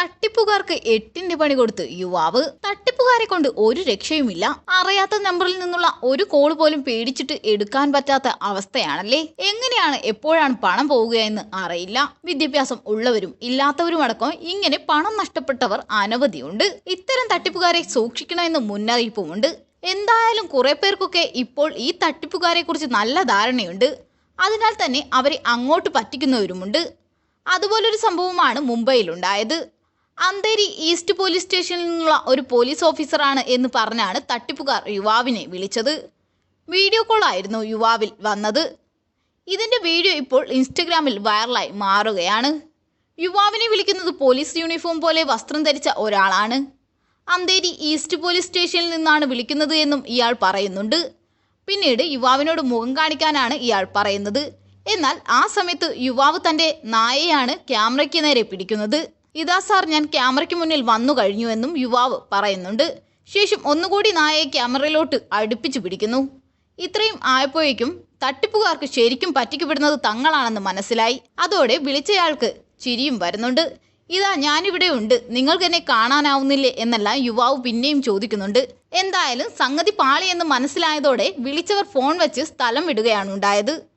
തട്ടിപ്പുകാർക്ക് എട്ടിന്റെ പണി കൊടുത്ത് യുവാവ് തട്ടിപ്പുകാരെ കൊണ്ട് ഒരു രക്ഷയുമില്ല. അറിയാത്ത നമ്പറിൽ നിന്നുള്ള ഒരു കോൾ പോലും പേടിച്ചിട്ട് എടുക്കാൻ പറ്റാത്ത അവസ്ഥയാണല്ലേ? എങ്ങനെയാണ് എപ്പോഴാണ് പണം പോവുകയെന്ന് അറിയില്ല. വിദ്യാഭ്യാസം ഉള്ളവരും ഇല്ലാത്തവരും അടക്കം ഇങ്ങനെ പണം നഷ്ടപ്പെട്ടവർ അനവധിയുണ്ട്. ഇത്തരം തട്ടിപ്പുകാരെ സൂക്ഷിക്കണമെന്ന് മുന്നറിയിപ്പുമുണ്ട്. എന്തായാലും കുറെ പേർക്കൊക്കെ ഇപ്പോൾ ഈ തട്ടിപ്പുകാരെ കുറിച്ച് നല്ല ധാരണയുണ്ട്. അതിനാൽ തന്നെ അവരെ അങ്ങോട്ട് പറ്റിക്കുന്നവരുമുണ്ട്. അതുപോലൊരു സംഭവമാണ് മുംബൈയിലുണ്ടായത്. അന്തേരി ഈസ്റ്റ് പോലീസ് സ്റ്റേഷനിൽ നിന്നുള്ള ഒരു പോലീസ് ഓഫീസറാണ് എന്ന് പറഞ്ഞാണ് തട്ടിപ്പുകാർ യുവാവിനെ വിളിച്ചത്. വീഡിയോ കോൾ ആയിരുന്നു യുവാവിൽ വന്നത്. ഇതിന്റെ വീഡിയോ ഇപ്പോൾ ഇൻസ്റ്റഗ്രാമിൽ വൈറലായി മാറുകയാണ്. യുവാവിനെ വിളിക്കുന്നത് പോലീസ് യൂണിഫോം പോലെ വസ്ത്രം ധരിച്ച ഒരാളാണ്. അന്തേരി ഈസ്റ്റ് പോലീസ് സ്റ്റേഷനിൽ നിന്നാണ് വിളിക്കുന്നത് എന്നും ഇയാൾ പറയുന്നുണ്ട്. പിന്നീട് യുവാവിനോട് മുഖം കാണിക്കാനാണ് ഇയാൾ പറയുന്നത്. എന്നാൽ ആ സമയത്ത് യുവാവ് തന്റെ നായയാണ് ക്യാമറയ്ക്ക് നേരെ പിടിക്കുന്നത്. ഇതാ സാർ ഞാൻ ക്യാമറയ്ക്ക് മുന്നിൽ വന്നു കഴിഞ്ഞുവെന്നും യുവാവ് പറയുന്നുണ്ട്. ശേഷം ഒന്നുകൂടി നായയെ ക്യാമറയിലോട്ട് അടുപ്പിച്ചു പിടിക്കുന്നു. ഇത്രയും ആയപ്പോഴേക്കും തട്ടിപ്പുകാർക്ക് ശരിക്കും പറ്റിക്കപ്പെടുന്നത് തങ്ങളാണെന്ന് മനസ്സിലായി. അതോടെ വിളിച്ചയാൾക്ക് ചിരിയും വരുന്നുണ്ട്. ഇതാ ഞാനിവിടെ ഉണ്ട്. നിങ്ങൾക്ക് എന്നെ കാണാനാവുന്നില്ലേ? എന്നല്ല യുവാവ് പിന്നെയും ചോദിക്കുന്നുണ്ട്. എന്തായാലും സംഗതി പാളിയെന്ന് മനസ്സിലായതോടെ വിളിച്ചവർ ഫോൺ വെച്ച് സ്ഥലം വിടുകയാണ് ഉണ്ടായത്.